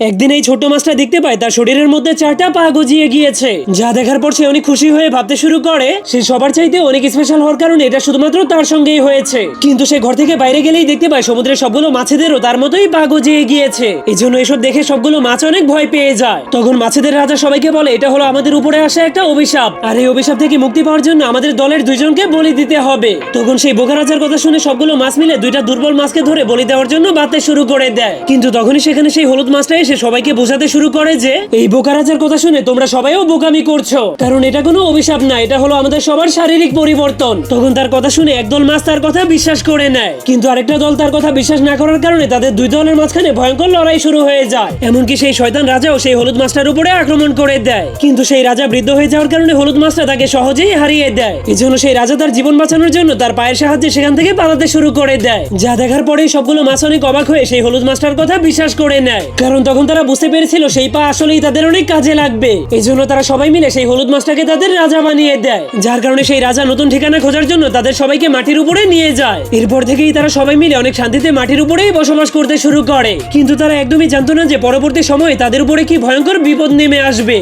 একদিন এই ছোট্ট মাছটা দেখতে পায়, তার শরীরের মধ্যে চারটা পা গজিয়ে গিয়েছে। যা দেখার পর সে অনেক খুশি হয়ে ভাবতে শুরু করে, সে সবার চাইতে অনেক স্পেশাল হওয়ার কারণে এটা শুধুমাত্র তার সঙ্গেই হয়েছে। কিন্তু সে ঘর থেকে বাইরে গেলেই দেখতে পায়, সমুদ্রের সবগুলো মাছেদেরও তার মতোই পা গজিয়ে গিয়েছে। এই জন্য এসব দেখে সবগুলো মাছ অনেক ভয় পেয়ে যায়। তখন মাছেদের রাজা সবাইকে বলে, এটা হলো আমাদের উপরে আসা একটা অভিশাপ। আর এই অভিশাপ থেকে মুক্তি পাওয়ার জন্য আমাদের দলের দুইজনকে বলি দিতে হবে। তখন সেই বোকা রাজার কথা শুনে সবগুলো মাছ মিলে দুইটা দুর্বল মাছকে ধরে বলি দেওয়ার জন্য বাতে শুরু করে দেয়। কিন্তু তখনই সেখানে সেই হলুদ মাছটা এসে সবাইকে বোঝাতে শুরু করে যে এই বোকা রাজার কথা শুনে তোমরা সবাইও বোকামি করছ। কারণ এটা কোনো অভিশাপ না, এটা হলো আমাদের সবার শারীরিক পরিবর্তন। তখন তার কথা শুনে একদল মাছ তার কথা বিশ্বাস করে নেয়। কিন্তু আরেকটা দল তার কথা বিশ্বাস না করার কারণে তাদের দুই দলের মাঝখানে ভয়ঙ্কর লড়াই শুরু হয়ে যায়। এমনকি সেই শয়তান রাজাও সেই হলুদ মাছটার উপরে আক্রমণ করে দেয়। কিন্তু সেই রাজা বৃদ্ধ হয়ে যাওয়ার কারণে হলুদ মাছটা তাকে সহজেই হারিয়ে দেয়। এই জন্য সেই রাজা তার জীবন বাঁচানোর জন্য তার পায়ের সাহায্যে সেখান থেকে পালাতে শুরু করে দেয়। যা দেখার পরেই সবগুলো মাছ অনেক অবাক হয়ে সেই হলুদ মাছটার কথা বিশ্বাস করে নেয়। কারণ তখন তারা বুঝতে পেরেছিল সেই পা আসলেই তাদের অনেক কাজে লাগবে এই জন্য তারা সবাই মিলে সেই হলুদ মাছটাকে তাদের রাজা বানিয়ে দেয়। যার কারণে সেই রাজা নতুন ঠিকানা খোঁজার জন্য তাদের সবাইকে মাটির উপরে নিয়ে যায়। এরপর থেকেই তারা সবাই মিলে অনেক শান্তিতে মাটির উপরেই বসবাস করতে শুরু করে। কিন্তু তারা একদমই জানতো না যে পরবর্তী সময়ে তাদের উপরে কি ভয়ঙ্কর বিপদ নেমে আসবে।